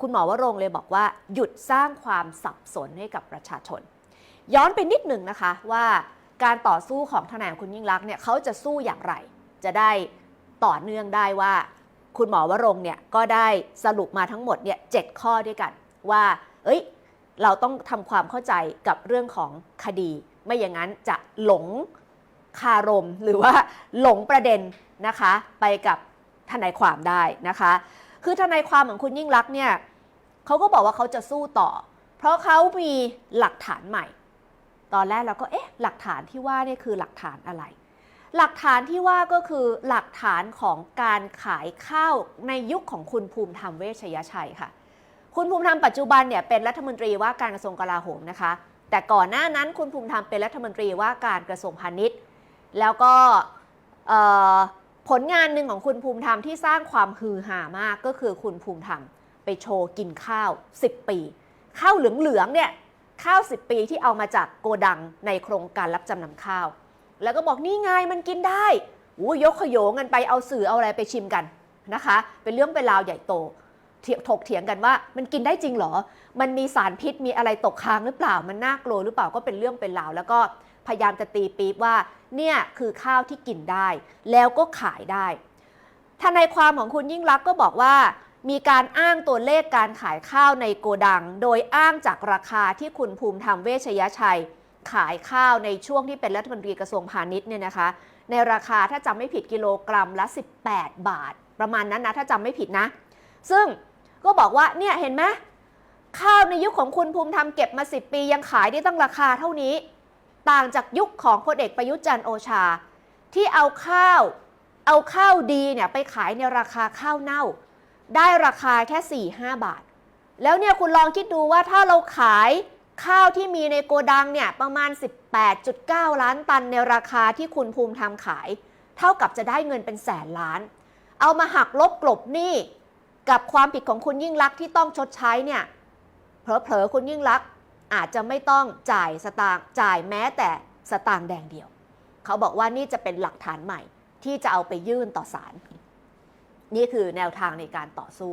คุณหมอวรงเลยบอกว่าหยุดสร้างความสับสนให้กับประชาชน ย้อนไปนิดหนึ่งนะคะว่าการต่อสู้ของทนายคุณยิ่งรักเนี่ยเขาจะสู้อย่างไร จะได้ต่อเนื่องได้ว่า คุณหมอวรงเนี่ยก็ได้สรุปมาทั้งหมดเนี่ยเจ็ดข้อด้วยกันว่า เอ้ย เราต้องทำความเข้าใจกับเรื่องของคดี ไม่อย่างนั้นจะหลงคารมหรือว่าหลงประเด็นนะคะ ไปกับทนายความได้นะคะ คือทนายความของคุณยิ่งรักษณ์เนี่ยเขาก็บอกว่าเขาจะสู้ต่อ เพราะเขามีหลักฐานใหม่ ตอนแรกเราก็เอ๊ะหลักฐานที่ว่าเนี่ยคือหลักฐานอะไร หลักฐานที่ว่าก็คือหลักฐานของการขายข้าวในยุคของคุณภูมิธรรมเวชยชัยค่ะ คุณภูมิธรรมปัจจุบันเนี่ยเป็นรัฐมนตรีว่าการกระทรวงกลาโหมนะคะ แต่ก่อนหน้านั้นคุณภูมิธรรมเป็นรัฐมนตรีว่าการกระทรวงพาณิชย์ แล้วก็ ผลงานหนึ่งของคุณภูมิธรรมที่สร้างความฮือฮามากก็คือคุณภูมิธรรมไปโชว์กินข้าว 10 ปี ข้าวเหลืองๆเนี่ยข้าว 10 ปีที่เอามาจากโกดังในโครงการรับจำนำข้าว แล้วก็บอกนี่ไงมันกินได้อู้ยกขโยงกันไปเอาสื่อเอาอะไรไปชิมกันนะคะ เป็นเรื่องเป็นราวใหญ่โตเถียงถกเถียงกันว่ามันกินได้จริงหรอ มันมีสารพิษมีอะไรตกค้างหรือเปล่า มันน่ากลัวหรือเปล่าก็เป็นเรื่องเป็นราว แล้วก็ พยายามจะตีปี๊บว่าเนี่ยคือข้าวที่กินได้ แล้วก็ขายได้ทนายความของคุณยิ่งรักก็บอกว่า มีการอ้างตัวเลขการขายข้าวในโกดัง โดยอ้างจากราคาที่คุณภูมิธรรมเวชยชัย ขายข้าวในช่วงที่เป็นรัฐมนตรีกระทรวงพาณิชย์เนี่ยนะคะ ในราคาถ้าจำไม่ผิดกิโลกรัมละ 18 บาท ประมาณนั้นนะถ้าจำไม่ผิดนะ ซึ่งก็บอกว่าเนี่ยเห็นไหมข้าวในยุคของคุณภูมิธรรมเก็บมา 10 ปียังขายได้ตั้งราคาเท่านี้ ต่างจากยุคของพลเอกประยุทธ์จันทร์โอชา ที่เอาข้าว เอาข้าวดีเนี่ยไปขายในราคาข้าวเน่า ได้ราคาแค่ 4-5 บาท แล้วเนี่ยคุณลองคิดดูว่าถ้าเราขายข้าวที่มีในโกดังเนี่ยประมาณ 18.9 ล้านตันในราคาที่คุณภูมิธรรมขาย เท่ากับจะได้เงินเป็นแสนล้าน เอามาหักลบกลบหนี้กับความผิดของคุณยิ่งลักษณ์ที่ต้องชดใช้เนี่ยเผลอๆคุณยิ่งลักษณ์ อาจจะไม่ต้องจ่ายสตางค์จ่ายแม้แต่สตางค์แดงเดียว เขาบอกว่านี่จะเป็นหลักฐานใหม่ที่จะเอาไปยื่นต่อศาลนี่คือแนวทางในการต่อสู้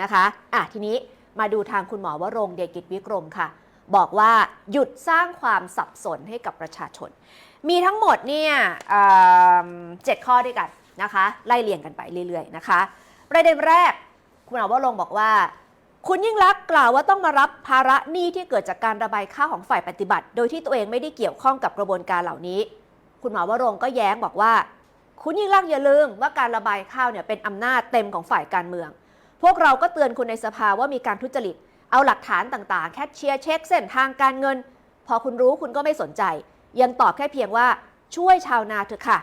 นะคะอะทีนี้มาดูทางคุณหมอวรงเดชกิจวิกรมค่ะ บอกว่าหยุดสร้างความสับสนให้กับประชาชน มีทั้งหมดเนี่ยเจ็ดข้อด้วยกันนะคะ ไล่เรียงกันไปเรื่อยๆนะคะ ประเด็นแรกคุณหมอวรงบอกว่า คุณยิ่งรักษณ์กล่าวว่าต้องมารับภาระหนี้ที่เกิดจากการระบายข้าวของฝ่ายปฏิบัติ โดยที่ตัวเองไม่ได้เกี่ยวข้องกับกระบวนการเหล่านี้ คุณหมอวรงก็แย้งบอกว่า คุณยิ่งรักษณ์อย่าลืมว่าการระบายข้าวเนี่ยเป็นอำนาจเต็มของฝ่ายการเมือง พวกเราก็เตือนคุณในสภาว่ามีการทุจริต เอาหลักฐานต่างๆ แคชเชียร์เช็คเส้นทางการเงิน พอคุณรู้คุณก็ไม่สนใจ ยังตอบแค่เพียงว่าช่วยชาวนาเถอะค่ะ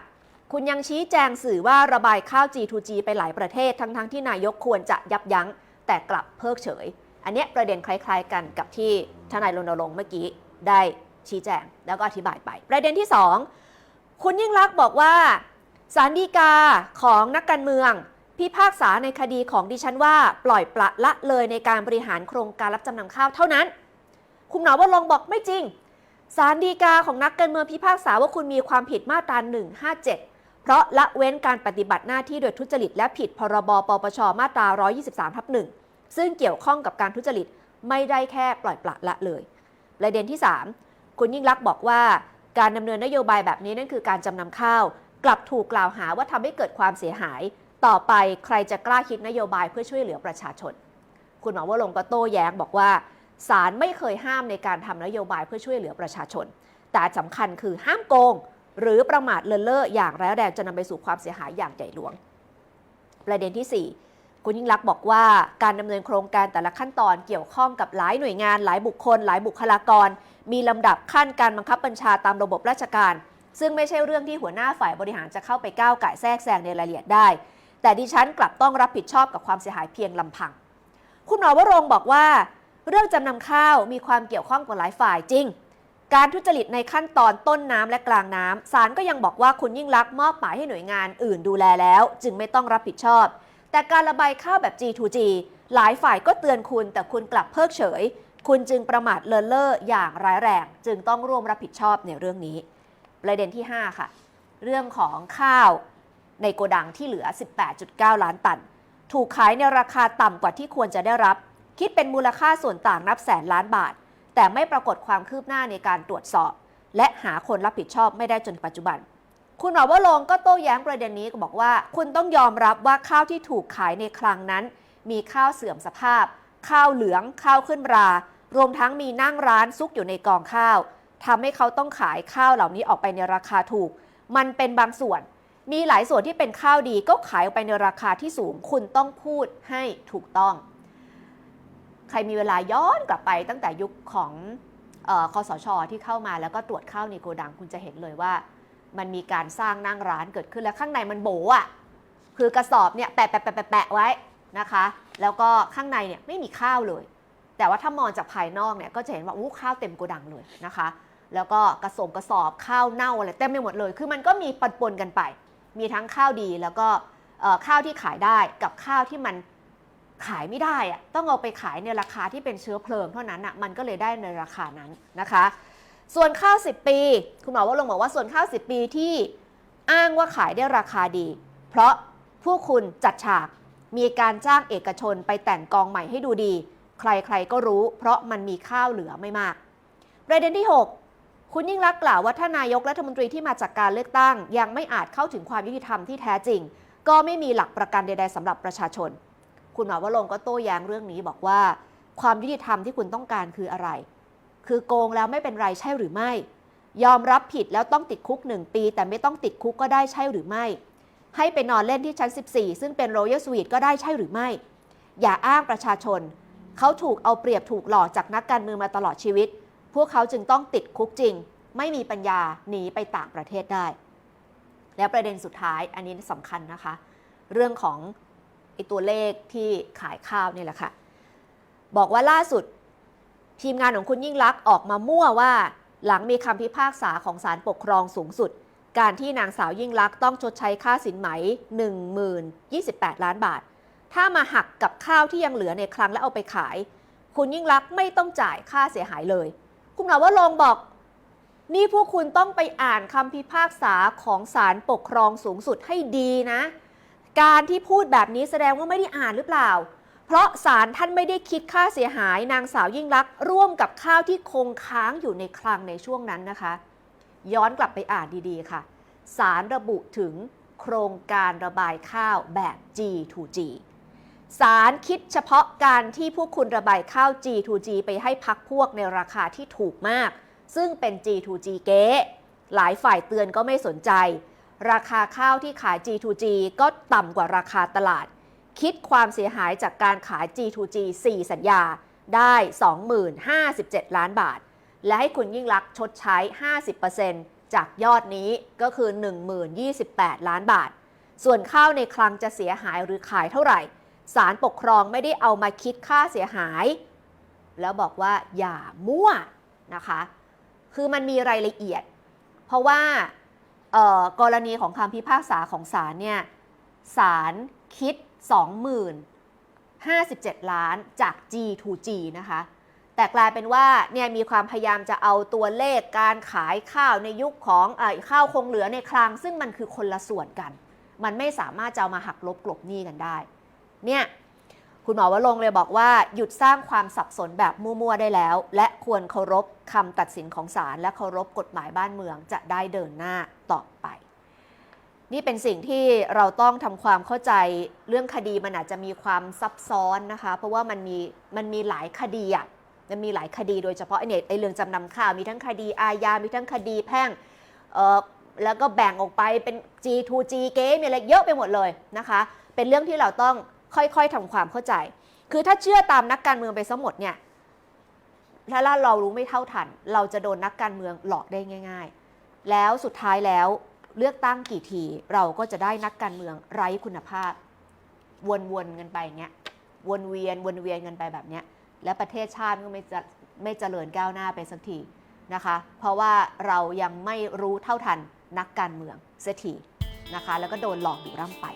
คุณยังชี้แจงสื่อว่าระบายข้าว G2G ไปหลายประเทศทั้งๆที่นายกควรจะยับยั้ง แต่กลับเพิกเฉย อันนี้ประเด็นคล้าย ๆ กันกับที่ทนายรณรงค์เมื่อกี้ได้ชี้แจงแล้วก็อธิบายไป ประเด็นที่สองคุณยิ่งรักษณ์บอกว่าสารดีกาของนักการเมือง พิพากษาในคดีของดิฉันว่าปล่อยปละละเลยในการบริหารโครงการรับจำนำข้าวเท่านั้น คุณหมอวรงค์บอกไม่จริงสารดีกาของนักการเมืองพิพากษาว่าคุณมีความผิดมาตรา157 เพราะละเว้นการปฏิบัติหน้าที่โดยทุจริต และผิดพรบปปชมาตรา 123ทับ1ซึ่งเกี่ยวข้องกับการทุจริตไม่ได้แค่ปล่อยปละละเลย ประเด็นที่ 3 คุณยิ่งรักษณ์บอกว่า การดำเนินนโยบายแบบนี้นั่นคือการจำนำข้าว กลับถูกกล่าวหาว่าทำให้เกิดความเสียหาย ต่อไปใครจะกล้าคิดนโยบายเพื่อช่วยเหลือประชาชน คุณหมอวรงค์ก็โต้แย้งบอกว่าศาลไม่เคยห้ามในการทำนโยบายเพื่อช่วยเหลือประชาชน แต่สำคัญคือห้ามโกง หรือประมาทเลินเล่ออย่างร้ายแรงจะนำไปสู่ความเสียหายอย่างใหญ่หลวง ประเด็นที่ 4คุณยิ่งรักษณ์บอกว่าการดำเนินโครงการแต่ละขั้นตอนเกี่ยวข้องกับหลายหน่วยงาน หลายบุคคล หลายบุคลากร มีลำดับขั้นการบังคับบัญชาตามระบบราชการ ซึ่งไม่ใช่เรื่องที่หัวหน้าฝ่ายบริหารจะเข้าไปก้าวไก่แทรกแซงในรายละเอียดได้ แต่ดิฉันกลับต้องรับผิดชอบกับความเสียหายเพียงลำพัง คุณหมอวรงบอกว่า เรื่องจำนำข้าวมีความเกี่ยวข้องกับหลายฝ่ายจริง การทุจริตในขั้นตอนต้นน้ำและกลางน้ำศาลก็ยังบอกว่าคุณยิ่งรักษณ์มอบหมายให้หน่วยงานอื่นดูแลแล้ว จึงไม่ต้องรับผิดชอบ แต่การระบายข้าวแบบ G2G หลายฝ่ายก็เตือนคุณแต่คุณกลับเพิกเฉย คุณจึงประมาทเลินเล่ออย่างร้ายแรงจึงต้องร่วมรับผิดชอบในเรื่องนี้ ประเด็นที่ 5 ค่ะ เรื่องของข้าวในโกดังที่เหลือ 18.9 ล้านตัน ถูกขายในราคาต่ำกว่าที่ควรจะได้รับ คิดเป็นมูลค่าส่วนต่างนับแสนล้านบาท แต่ไม่ปรากฏความคืบหน้าในการตรวจสอบ และหาคนรับผิดชอบไม่ได้จนปัจจุบัน คุณหมอวรงค์ก็โต้แย้งประเด็นนี้ก็บอกว่า คุณต้องยอมรับว่าข้าวที่ถูกขายในคลังนั้น มีข้าวเสื่อมสภาพ ข้าวเหลือง ข้าวขึ้นรา รวมทั้งมีนั่งร้านซุกอยู่ในกองข้าวทำให้เขาต้องขายข้าวเหล่านี้ออกไปในราคาถูก มันเป็นบางส่วน มีหลายส่วนที่เป็นข้าวดีก็ขายออกไปในราคาที่สูง คุณต้องพูดให้ถูกต้อง ใครมีเวลาย้อนกลับไปตั้งแต่ยุคของออคอสชที่เข้ามาแล้วก็ตรวจข้าวในโกดังคุณจะเห็นเลยว่า มันมีการสร้างนั่งร้านเกิดขึ้นแล้วข้างในมันโบอะคือกระสอบเนี่ยแปะแปะแปะแปะแปะไว้นะคะ แล้วก็ข้างในเนี่ยไม่มีข้าวเลย แต่ว่าถ้ามองจากภายนอกเนี่ยก็จะเห็นว่าอู้ข้าวเต็มโกดังเลยนะคะ แล้วก็กระสงกระสอบข้าวเน่าอะไรเต็มไปหมดเลย คือมันก็มีปนปนกันไป มีทั้งข้าวดีแล้วก็ข้าวที่ขายได้กับข้าวที่มัน ขายไม่ได้อะต้องเอาไปขายในราคาที่เป็นเชื้อเพลิงเท่านั้นอะมันก็เลยได้ในราคานั้นนะคะ ส่วนข้าว 10 ปี คุณหมอว่าลงบอกว่าส่วนข้าว 10 ปีที่อ้างว่าขายได้ราคาดี เพราะผู้คุณจัดฉากมีการจ้างเอกชนไปแต่งกองใหม่ให้ดูดี ใครๆก็รู้ เพราะมันมีข้าวเหลือไม่มาก ประเด็นที่ 6 คุณยิ่งรักกล่าวว่าถ้านายกรัฐมนตรีที่มาจากการเลือกตั้ง ยังไม่อาจเข้าถึงความยุติธรรมที่แท้จริง ก็ไม่มีหลักประกันใด ๆสำหรับประชาชน คุณหมอวรงก็โต้แย้งเรื่องนี้บอกว่า ความยุติธรรมที่คุณต้องการคืออะไร คือโกงแล้วไม่เป็นไรใช่หรือไม่ ยอมรับผิดแล้วต้องติดคุก 1 ปี แต่ไม่ต้องติดคุกก็ได้ใช่หรือไม่ ให้ไปนอนเล่นที่ชั้น 14 ซึ่งเป็น Royal Suite ก็ได้ใช่หรือไม่ อย่าอ้างประชาชน เขาถูกเอาเปรียบถูกหลอกจากนักการเมืองมาตลอดชีวิต พวกเขาจึงต้องติดคุกจริง ไม่มีปัญญาหนีไปต่างประเทศได้ แล้วประเด็นสุดท้ายอันนี้สำคัญนะคะ เรื่องของ ไอตัวเลขที่ขายข้าวเนี่ยแหละค่ะ บอกว่าล่าสุดทีมงานของคุณยิ่งลักษณ์ออกมามั่วว่าหลังมีคำพิพากษาของศาลปกครองสูงสุด การที่นางสาวยิ่งลักษณ์ต้องชดใช้ค่าสินไหม 10,028 ล้านบาท ถ้ามาหักกับข้าวที่ยังเหลือในคลังแล้วเอาไปขาย คุณยิ่งลักษณ์ไม่ต้องจ่ายค่าเสียหายเลย คุณหมอว่าลงบอก นี่พวกคุณต้องไปอ่านคำพิพากษาของศาลปกครองสูงสุดให้ดีนะ การที่พูดแบบนี้แสดงว่าไม่ได้อ่านหรือเปล่า เพราะศาลท่านไม่ได้คิดค่าเสียหายนางสาวยิ่งลักษณ์ร่วมกับข้าวที่คงค้างอยู่ในคลังในช่วงนั้นนะคะ ย้อนกลับไปอ่านดีๆค่ะศาลระบุถึงโครงการระบายข้าวแบบ G2G ศาลคิดเฉพาะการที่พวกคุณระบายข้าว G2G ไปให้พักพวกในราคาที่ถูกมาก ซึ่งเป็น G2G เก๊หลายฝ่ายเตือนก็ไม่สนใจ ราคาข้าวที่ขาย G2G ก็ต่ำกว่าราคาตลาด คิดความเสียหายจากการขาย G2G 4 สัญญาได้ 20,057 ล้านบาท และให้คุณยิ่งลักษณ์ชดใช้ 50%จากยอดนี้ก็คือ 10,28 ล้านบาท ส่วนข้าวในคลังจะเสียหายหรือขายเท่าไหร่ ศาลปกครองไม่ได้เอามาคิดค่าเสียหาย แล้วบอกว่าอย่ามั่วนะคะ คือมันมีรายละเอียด เพราะว่า กรณีของคำพิพากษาของศาลเนี่ยศาลคิด 20,057 ล้านจาก G to G นะคะ แต่กลายเป็นว่าเนี่ยมีความพยายามจะเอาตัวเลขการขายข้าวในยุคของออข้าวคงเหลือในคลัง ซึ่งมันคือคนละส่วนกัน มันไม่สามารถจะเอามาหักลบกลบหนี้กันได้ เนี่ย คุณหมอวรงเลยบอกว่าหยุดสร้างความสับสนแบบมั่วๆได้แล้ว และควรเคารพคำตัดสินของศาลและเคารพกฎหมายบ้านเมืองจะได้เดินหน้าต่อไป นี่เป็นสิ่งที่เราต้องทำความเข้าใจเรื่องคดีมันอาจจะมีความซับซ้อนนะคะ เพราะว่ามันมีมันมีหลายคดีอะมันมีหลายคดีโดยเฉพาะไอเนี่ยไอเรื่องจำนำข้าวมีทั้งคดีอาญา มีทั้งคดีแพ่งแล้วก็แบ่งออกไปเป็น G2G เกมมีอะไรเยอะไปหมดเลยนะคะ เป็นเรื่องที่เราต้อง ค่อยๆทำความเข้าใจ คือถ้าเชื่อตามนักการเมืองไปซะหมดเนี่ยถ้าเรารู้ไม่เท่าทัน เราจะโดนนักการเมืองหลอกได้ง่าย ๆ แล้วสุดท้ายแล้วเลือกตั้งกี่ทีเราก็จะได้นักการเมืองไร้คุณภาพ วนๆกันไปเงี้ยวนเวียนวนเวียนกันไปแบบเนี้ยและประเทศชาติก็ไม่จะไม่เจริญก้าวหน้าไปสักทีนะคะ เพราะว่าเรายังไม่รู้เท่าทันนักการเมืองเสียทีนะคะ แล้วก็โดนหลอกอยู่ร่ำไป